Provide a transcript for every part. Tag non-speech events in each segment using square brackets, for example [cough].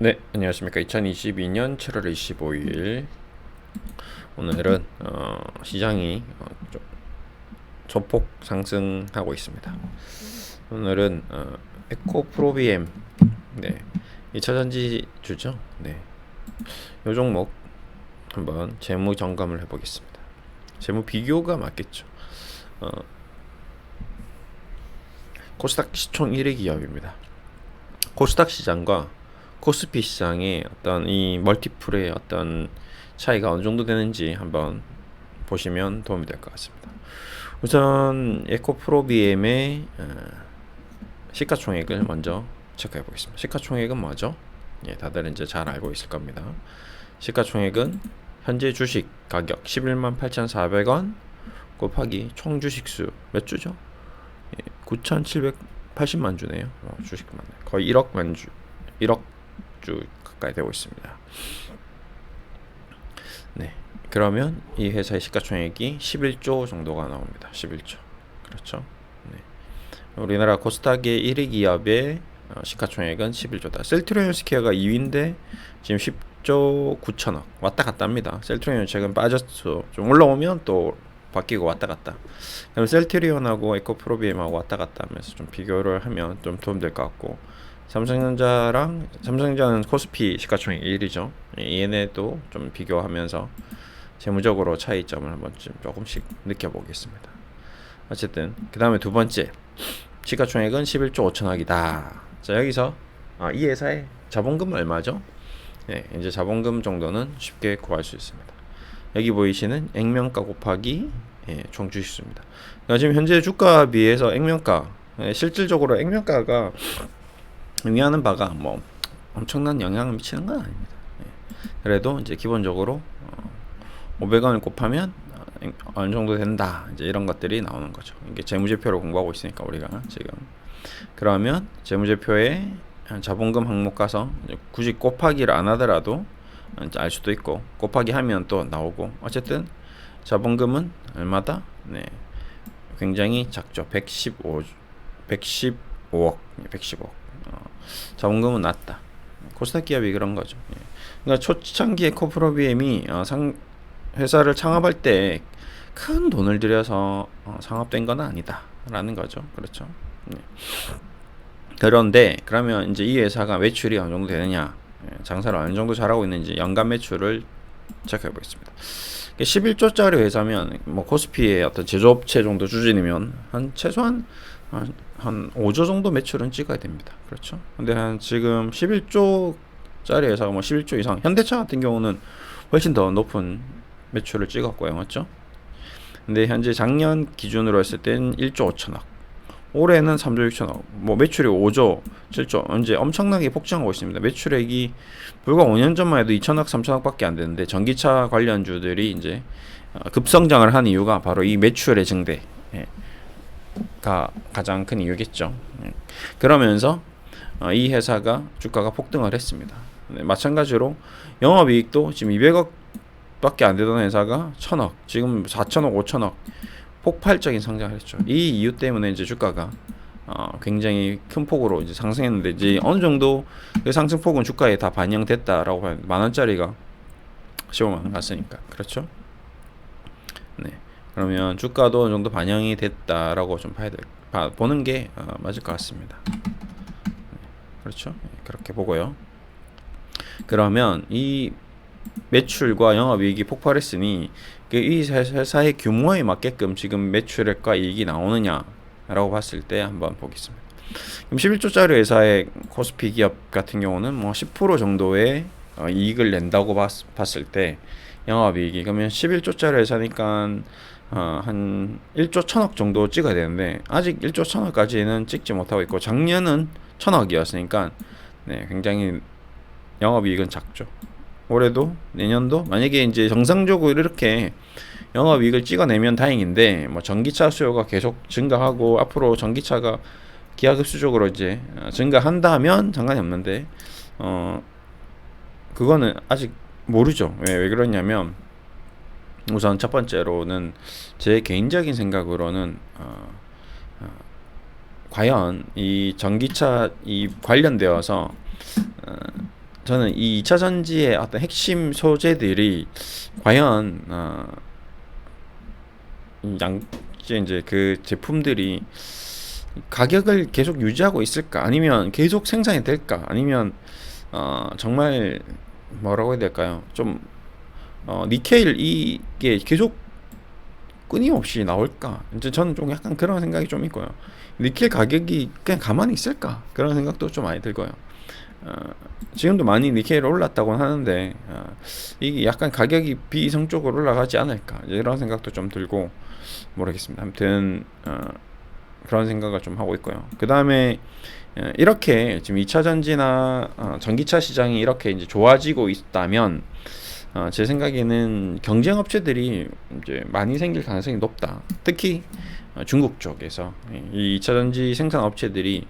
네, 안녕하십니까. 2022년 7월 25일. 오늘은 어, 시장이 어, 좀 조폭 상승하고 있습니다. 오늘은 어, 에코 프로비엠 네, 2차 전지주죠. 네, 요 종목 한번 재무 점검을 해보겠습니다. 재무 비교가 맞겠죠. 어, 코스닥 시총 1위 기업입니다. 코스닥 시장과 코스피 시장의 어떤 이 멀티플의 어떤 차이가 어느 정도 되는지 한번 보시면 도움이 될 것 같습니다. 우선 에코프로비엠의 어, 시가총액을 먼저 체크해 보겠습니다. 시가총액은 뭐죠? 예, 다들 이제 잘 알고 있을 겁니다. 시가총액은 현재 주식 가격 11만 8,400원 곱하기 총 주식수 몇 주죠? 예, 9,780만 주네요. 어, 주식만 거의 1억 만 주, 1억 주 가까이 되고 있습니다. 네, 그러면 이 회사의 시가총액이 11조 정도가 나옵니다. 11조. 그렇죠. 네. 우리나라 코스닥의 1위 기업의 어, 시가총액은 11조다. 셀트리온스케어가 2위인데 지금 10조 9천억 왔다 갔다 합니다. 셀트리온 최근 빠졌어. 좀 올라오면 또 바뀌고 왔다 갔다. 그럼 셀트리온하고 에코프로비엠하고 왔다 갔다 하면서 좀 비교를 하면 좀 도움 될 것 같고 삼성전자랑 삼성전자는 코스피 시가총액 1위죠. 얘네도 좀 비교하면서 재무적으로 차이점을 한번 좀 조금씩 느껴보겠습니다. 어쨌든 그 다음에 두 번째 시가총액은 11조 5천억이다. 자 여기서 아, 이 회사의 자본금 얼마죠? 네, 이제 자본금 정도는 쉽게 구할 수 있습니다. 여기 보이시는 액면가 곱하기 예, 총 주식수입니다. 그러니까 지금 현재 주가 비해서 액면가 예, 실질적으로 액면가가 의미하는 바가 뭐 엄청난 영향을 미치는 건 아닙니다. 예. 그래도 이제 기본적으로 어, 500원을 곱하면 어, 어느 정도 된다. 이제 이런 것들이 나오는 거죠. 이게 재무제표를 공부하고 있으니까 우리가 지금 그러면 재무제표에 자본금 항목 가서 굳이 곱하기를 안 하더라도 알 수도 있고 곱하기 하면 또 나오고 어쨌든 자본금은 얼마다? 네. 굉장히 작죠. 115 115억. 115억. 어, 자본금은 낮다. 코스닥 기업이 그런 거죠. 예. 그러니까 초창기에 코프로비엠이 어, 상 회사를 창업할 때 큰 돈을 들여서 어, 창업된 건 아니다라는 거죠. 그렇죠. 네. 그런데 그러면 이제 이 회사가 매출이 어느 정도 되느냐, 예, 장사를 어느 정도 잘하고 있는지 연간 매출을 체크해 보겠습니다. 11조짜리 회사면 뭐 코스피의 어떤 제조업체 정도 수준이면 한 최소한 한, 한 5조 정도 매출은 찍어야 됩니다. 그렇죠? 근데 한 지금 11조짜리 회사가 뭐 11조 이상 현대차 같은 경우는 훨씬 더 높은 매출을 찍었고요. 맞죠? 근데 현재 작년 기준으로 했을 땐 1조 5천억. 올해는 3조 6천억. 뭐 매출이 5조, 7조. 이제 엄청나게 폭증하고 있습니다. 매출액이 불과 5년 전만 해도 2천억, 3천억밖에 안 되는데 전기차 관련주들이 이제 어, 급성장을 한 이유가 바로 이 매출의 증대. 예. 가 가장 큰 이유겠죠. 예. 그러면서 어, 이 회사가 주가가 폭등을 했습니다. 네, 마찬가지로 영업이익도 지금 200억 밖에 안 되던 회사가 1000억, 지금 4천억, 5천억 폭발적인 성장을 했죠. 이 이유 때문에 이제 주가가 어, 굉장히 큰 폭으로 이제 상승했는데 이제 어느 정도 그 상승폭은 주가에 다 반영됐다라고 봐요. 만 원짜리가 15만 원 갔으니까 그렇죠. 네. 그러면 주가도 어느 정도 반영이 됐다라고 좀 봐야 돼. 봐, 보는 게 어, 맞을 것 같습니다. 네. 그렇죠. 네, 그렇게 보고요. 그러면 이 매출과 영업이익이 폭발했으니 그이 회사의 규모에 맞게끔 지금 매출액과 이익이 나오느냐라고 봤을 때 한번 보겠습니다. 그럼 11조짜리 회사의 코스피 기업 같은 경우는 뭐 10% 정도의 어, 이익을 낸다고 봤, 봤을 때 영업이익이 그러면 11조짜리 회사니까 어, 한 1조 1000억 정도 찍어야 되는데 아직 1조 1000억까지는 찍지 못하고 있고 작년은 1000억이었으니까 네, 굉장히 영업이익은 작죠. 올해도 내년도 만약에 이제 정상적으로 이렇게 영업이익을 찍어내면 다행인데 뭐 전기차 수요가 계속 증가하고 앞으로 전기차가 기하급수적으로 이제 어, 증가한다면 상관이 없는데 어 그거는 아직 모르죠. 왜, 왜 그러냐면 우선 첫 번째로는 제 개인적인 생각으로는 어, 어, 과연 이 전기차 이 관련되어서 어, 저는 이 2차 전지의 어떤 핵심 소재들이 과연 어, 이양 이제 그 제품들이 가격을 계속 유지하고 있을까? 아니면 계속 생산이 될까? 아니면 어, 정말 뭐라고 해야 될까요? 좀 어, 니켈 이게 계속 끊임없이 나올까? 이제 저는 좀 약간 그런 생각이 좀 있고요. 니켈 가격이 그냥 가만히 있을까? 그런 생각도 좀 많이 들고요. 어, 지금도 많이 니켈이 올랐다고 하는데 어, 이게 약간 가격이 비이성적으로 올라가지 않을까? 이런 생각도 좀 들고 모르겠습니다. 아무튼 어, 그런 생각을 좀 하고 있고요. 그 다음에 어, 이렇게 지금 2차 전지나 어, 전기차 시장이 이렇게 이제 좋아지고 있다면 어, 제 생각에는 경쟁 업체들이 이제 많이 생길 가능성이 높다. 특히 어, 중국 쪽에서 이 2차 전지 생산 업체들이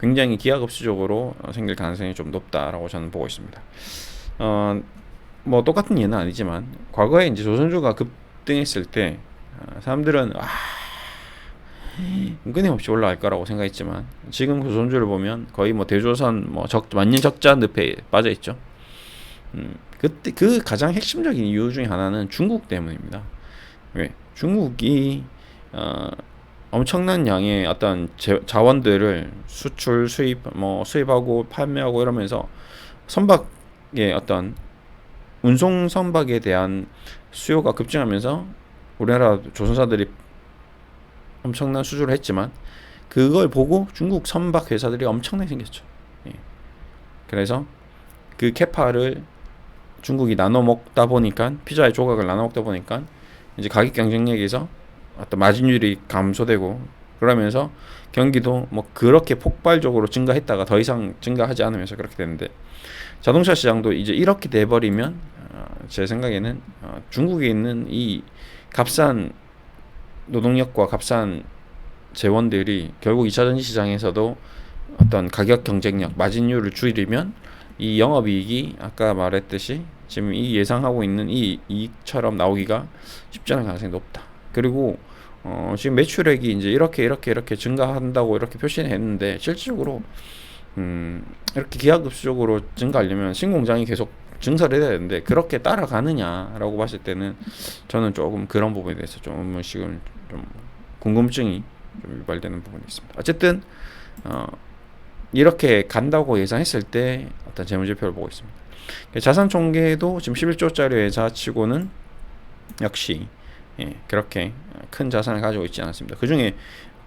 굉장히 기하급수적으로 어, 생길 가능성이 좀 높다라고 저는 보고 있습니다. 어, 뭐 똑같은 예는 아니지만 과거에 이제 조선주가 급등했을 때 어, 사람들은 아 끊임없이 올라갈 거라고 생각했지만 지금 그 조선주를 보면 거의 뭐 대조선 뭐 적, 만년 적자 늪에 빠져 있죠. 음, 그때 그 가장 핵심적인 이유 중에 하나는 중국 때문입니다. 왜? 중국이 어, 엄청난 양의 어떤 제, 자원들을 수출 수입 뭐 수입하고 판매하고 이러면서 선박의 어떤 운송 선박에 대한 수요가 급증하면서 우리나라 조선사들이 엄청난 수주를 했지만 그걸 보고 중국 선박 회사들이 엄청나게 생겼죠. 예. 그래서 그 캐파를 중국이 나눠 먹다 보니까 피자의 조각을 나눠 먹다 보니까 이제 가격 경쟁력에서 어떤 마진율이 감소되고 그러면서 경기도 뭐 그렇게 폭발적으로 증가했다가 더 이상 증가하지 않으면서 그렇게 되는데 자동차 시장도 이제 이렇게 돼버리면 어, 제 생각에는 어, 중국에 있는 이 값싼 노동력과 값싼 재원들이 결국 2차 전지 시장에서도 어떤 가격 경쟁력, 마진율을 줄이면 이 영업이익이 아까 말했듯이 지금 이 예상하고 있는 이 이익처럼 나오기가 쉽지 않은 가능성이 높다. 그리고 어, 지금 매출액이 이제 이렇게 이렇게 이렇게 증가한다고 이렇게 표시는 했는데 실질적으로 음, 이렇게 기하급수적으로 증가하려면 신공장이 계속 증설을 해야 되는데 그렇게 따라가느냐라고 봤을 때는 저는 조금 그런 부분에 대해서 좀 지금 좀 궁금증이 좀 유발되는 부분이 있습니다. 어쨌든 어, 이렇게 간다고 예상했을 때 어떤 재무제표를 보고 있습니다. 자산 총계도 지금 11조짜리 회사치고는 역시 예, 그렇게 큰 자산을 가지고 있지 않습니다. 그 중에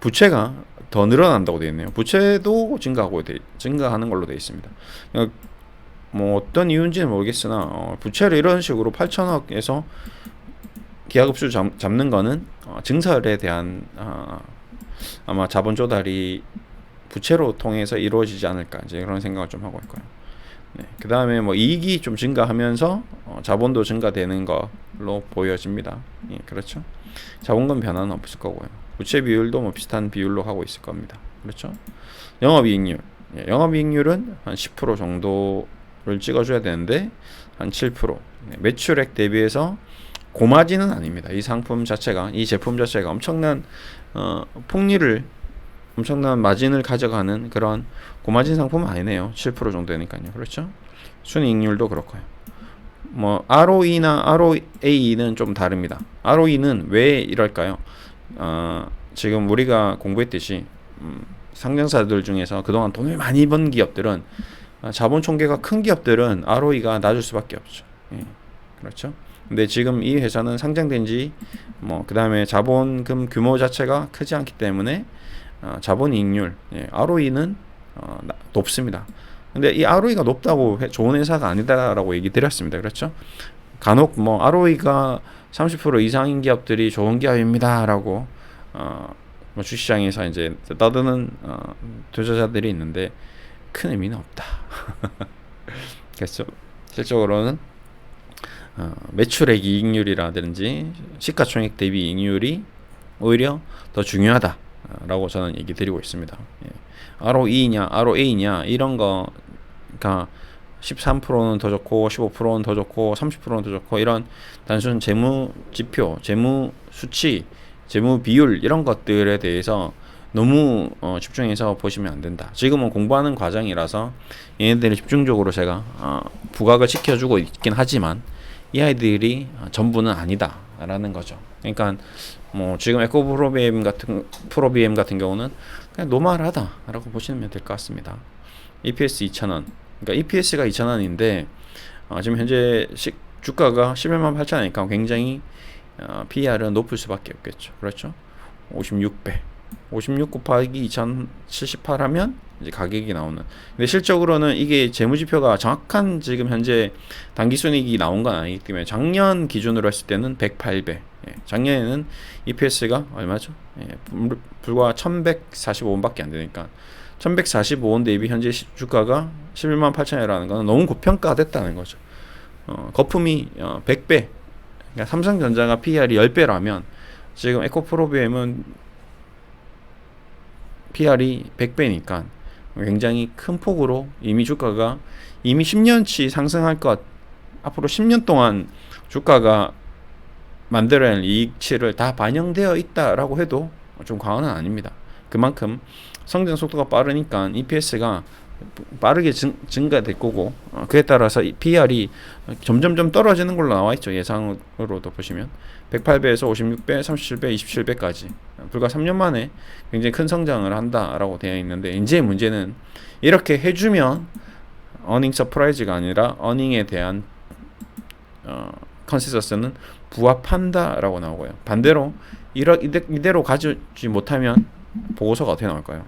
부채가 더 늘어난다고 되어 있네요. 부채도 증가하고 돼, 증가하는 걸로 되어 있습니다. 그러니까 뭐 어떤 이유인지는 모르겠으나 어, 부채를 이런 식으로 8천억에서 기하급수 잡, 잡는 거는 어, 증설에 대한 어, 아마 자본 조달이 부채로 통해서 이루어지지 않을까 이제 그런 생각을 좀 하고 있고요. 네, 그 다음에 뭐 이익이 좀 증가하면서 어, 자본도 증가되는 걸로 보여집니다. 예, 그렇죠. 자본금 변화는 없을 거고요. 부채 비율도 뭐 비슷한 비율로 하고 있을 겁니다. 그렇죠. 영업이익률, 예, 영업이익률은 한 10% 정도를 찍어줘야 되는데 한 7%. 네, 매출액 대비해서 고마진은 아닙니다. 이 상품 자체가 이 제품 자체가 엄청난 어, 폭리를 엄청난 마진을 가져가는 그런 고마진 상품은 아니네요. 7% 정도 되니까요. 그렇죠? 순이익률도 그렇고요. 뭐 ROE나 ROA는 좀 다릅니다. ROE는 왜 이럴까요? 어, 지금 우리가 공부했듯이 음, 상장사들 중에서 그동안 돈을 많이 번 기업들은 어, 자본 총계가 큰 기업들은 ROE가 낮을 수밖에 없죠. 예, 그렇죠? 근데 지금 이 회사는 상장된 지 뭐 그다음에 자본금 규모 자체가 크지 않기 때문에 어, 자본 이익률 예, ROE는 어, 나, 높습니다. 근데 이 ROE가 높다고 회, 좋은 회사가 아니다라고 얘기 드렸습니다. 그렇죠? 간혹 뭐 ROE가 30% 이상인 기업들이 좋은 기업입니다라고 어, 뭐 주시장에서 이제 떠드는 어, 투자자들이 있는데 큰 의미는 없다. [laughs] 그렇죠? 실적으로는 어, 매출액 이익률이라든지 시가총액 대비 이익률이 오히려 더 중요하다. 라고 저는 얘기 드리고 있습니다. 예. ROE냐, ROA냐 이런 거가 13%는 더 좋고 15%는 더 좋고 30%는 더 좋고 이런 단순 재무 지표, 재무 수치, 재무 비율 이런 것들에 대해서 너무 어, 집중해서 보시면 안 된다. 지금은 공부하는 과정이라서 얘네들이 집중적으로 제가 어, 부각을 시켜주고 있긴 하지만 이 아이들이 어, 전부는 아니다라는 거죠. 그러니까 뭐 지금 에코 프로비엠 같은 프로비엠 같은 경우는 그냥 노멀하다라고 보시면 될 것 같습니다. EPS 2,000원. 그러니까 EPS가 2,000원인데 어, 지금 현재 시, 주가가 11만 8천원이니까 굉장히 어, PER은 높을 수밖에 없겠죠. 그렇죠? 56배. 56 곱하기 2078 하면 이제 가격이 나오는. 근데 실적으로는 이게 재무지표가 정확한 지금 현재 당기순이익이 나온 건 아니기 때문에 작년 기준으로 했을 때는 108배. 예, 작년에는 EPS가 얼마죠? 예, 불- 불과 1145원밖에 안 되니까 1145원 대비 현재 시- 주가가 11만 8천원이라는 거는 너무 고평가됐다는 거죠. 어, 거품이 어, 100배. 그러니까 삼성전자가 PER이 10배라면 지금 에코프로비엠은 PR이 100배니까 굉장히 큰 폭으로 이미 주가가 이미 10년치 상승할 것 앞으로 10년 동안 주가가 만들어야 할 이익치를 다 반영되어 있다라고 해도 좀 과언은 아닙니다. 그만큼 성장 속도가 빠르니까 EPS가 빠르게 증, 증가될 거고 어, 그에 따라서 이 PR이 점점점 떨어지는 걸로 나와 있죠. 예상으로도 보시면. 108배에서 56배, 37배, 27배까지. 불과 3년 만에 굉장히 큰 성장을 한다라고 되어 있는데 이제 문제는 이렇게 해주면 어닝 서프라이즈가 아니라 어닝에 대한 어, 컨센서스는 부합한다라고 나오고요. 반대로 이러, 이대, 이대로 가지 못하면 보고서가 어떻게 나올까요?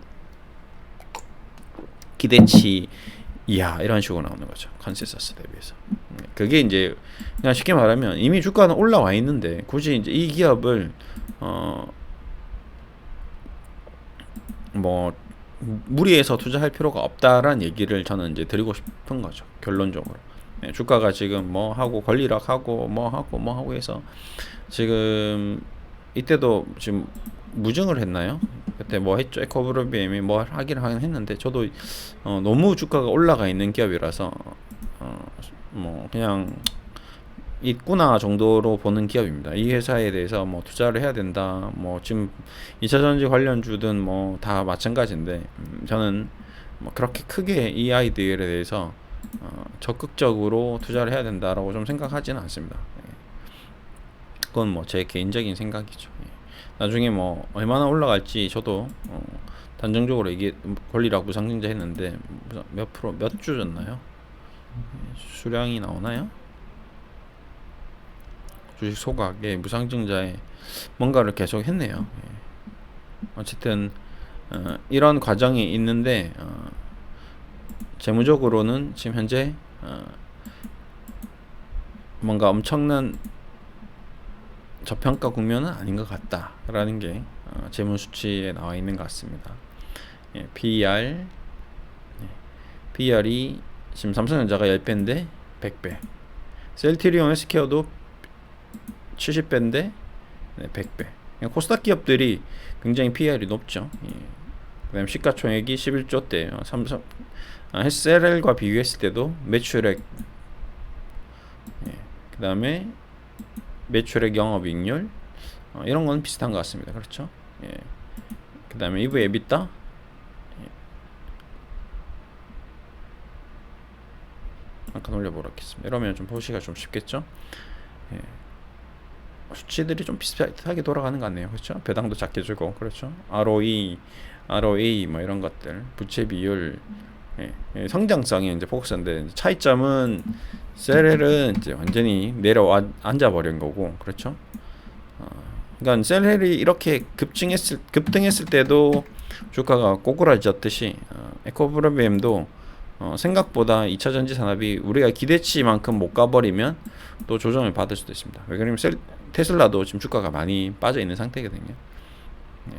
기대치 이하 이런 식으로 나오는 거죠. 컨센서스 대비해서. 음, 그게 이제 그냥 쉽게 말하면 이미 주가는 올라와 있는데 굳이 이제 이 기업을 어 뭐 무리해서 투자할 필요가 없다라는 얘기를 저는 이제 드리고 싶은 거죠. 결론적으로. 네, 주가가 지금 뭐 하고 권리락 하고 뭐 하고 뭐 하고 해서 지금 이때도 지금 무증을 했나요? 그때 뭐 했죠? 에코브로비엠이 뭐 하긴 하긴 했는데 저도 어, 너무 주가가 올라가 있는 기업이라서 어, 뭐 그냥 있구나 정도로 보는 기업입니다. 이 회사에 대해서 뭐 투자를 해야 된다. 뭐 지금 2차 전지 관련주든 뭐 다 마찬가지인데 음, 저는 뭐 그렇게 크게 이 아이들에 대해서 어, 적극적으로 투자를 해야 된다라고 좀 생각하지는 않습니다. 예. 그건 뭐 제 개인적인 생각이죠. 예. 나중에 뭐 얼마나 올라갈지 저도 어, 단정적으로 이게 권리락 무상증자 했는데 몇 프로 몇주 줬나요? 예, 수량이 나오나요? 주식 소각에 무상증자에 뭔가를 계속 했네요. 예. 어쨌든 어, 이런 과정이 있는데 어, 재무적으로는 지금 현재 어, 뭔가 엄청난 저평가 국면은 아닌 것 같다라는 게 어, 재무 수치에 나와 있는 것 같습니다. 예, PER 예, PER이 지금 삼성전자가 10배인데 100배. 셀트리온 헬스케어도 70배인데 네, 100배. 그냥 코스닥 기업들이 굉장히 PER이 높죠. 예. 그다음 시가총액이 11조대. 어, 삼성 아, SLL과 비교했을 때도 매출액 예. 그다음에 매출액 영업이익률 어, 이런 건 비슷한 것 같습니다. 그렇죠? 예. 그 다음에 이브 에비타 예. 잠깐 올려보겠습니다. 이러면 좀 보시기가 좀 쉽겠죠? 예. 수치들이 좀 비슷하게 돌아가는 것 같네요. 그렇죠? 배당도 작게 주고 그렇죠? ROE, ROA 뭐 이런 것들, 부채 비율, 예. 예, 성장성이 이제 포커스인데 차이점은 셀헬은 이제 완전히 내려 앉아 버린 거고 그렇죠? 어, 그러니까 셀헬이 이렇게 급증했을 급등했을 때도 주가가 꼬꾸라졌듯이 어, 에코브로비엠도 어, 생각보다 2차 전지 산업이 우리가 기대치만큼 못 가버리면 또 조정을 받을 수도 있습니다. 왜 그러냐면 셀, 테슬라도 지금 주가가 많이 빠져 있는 상태거든요. 예.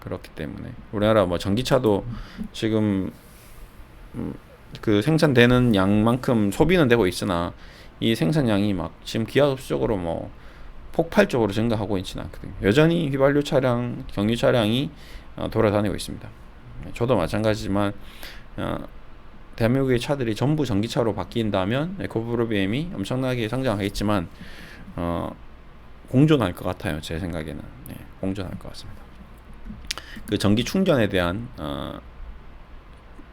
그렇기 때문에 우리나라 뭐 전기차도 지금 음, 그 생산되는 양만큼 소비는 되고 있으나 이 생산량이 막 지금 기하급수적으로 뭐 폭발적으로 증가하고 있지는 않거든요. 여전히 휘발유 차량, 경유 차량이 어, 돌아다니고 있습니다. 저도 마찬가지지만 어, 대한민국의 차들이 전부 전기차로 바뀐다면 에코브로비엠이 엄청나게 성장하겠지만 어, 공존할 것 같아요. 제 생각에는 네, 공존할 것 같습니다. 그 전기 충전에 대한 어,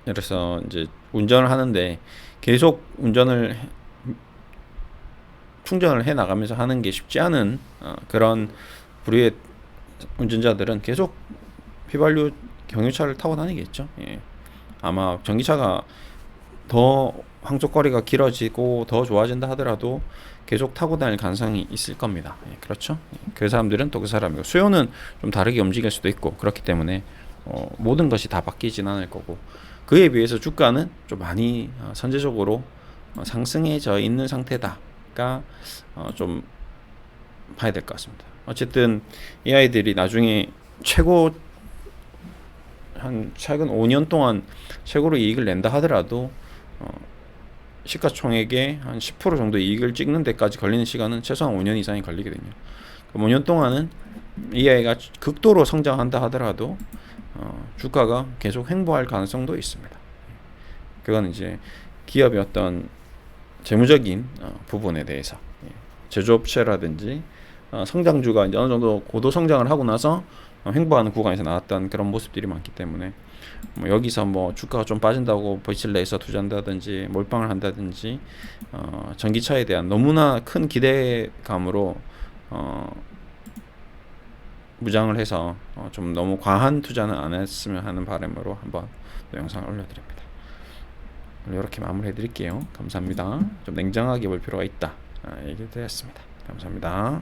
들어서 이제 운전을 하는데 계속 운전을 해- 충전을 해 나가면서 하는 게 쉽지 않은 어, 그런 부류의 운전자들은 계속 휘발유 경유차를 타고 다니겠죠. 예. 아마 전기차가 더 항속거리가 길어지고 더 좋아진다 하더라도 계속 타고 다닐 가능성이 있을 겁니다. 예, 그렇죠? 예, 그 사람들은 또 그 사람이고 수요는 좀 다르게 움직일 수도 있고 그렇기 때문에 어, 모든 것이 다 바뀌진 않을 거고 그에 비해서 주가는 좀 많이 어, 선제적으로 어, 상승해져 있는 상태다가 어, 좀 봐야 될 것 같습니다. 어쨌든 이 아이들이 나중에 최고 한 최근 5년 동안 최고로 이익을 낸다 하더라도 어, 시가총액의 한 10% 정도 이익을 찍는 데까지 걸리는 시간은 최소한 5년 이상이 걸리거든요. 그럼 5년 동안은 이 아이가 극도로 성장한다 하더라도 어, 주가가 계속 횡보할 가능성도 있습니다. 그건 이제 기업의 어떤 재무적인 어, 부분에 대해서 예. 제조업체라든지 어, 성장주가 이제 어느 정도 고도 성장을 하고 나서 어, 횡보하는 구간에서 나왔던 그런 모습들이 많기 때문에 뭐 여기서 뭐 주가가 좀 빠진다고 버칠 내에서 투자한다든지 몰빵을 한다든지 어, 전기차에 대한 너무나 큰 기대감으로 어, 무장을 해서 어, 좀 너무 과한 투자는 안 했으면 하는 바람으로 한번 또 영상을 올려드립니다. 이렇게 마무리해 드릴게요. 감사합니다. 좀 냉정하게 볼 필요가 있다. 아, 얘기 드렸습니다. 감사합니다.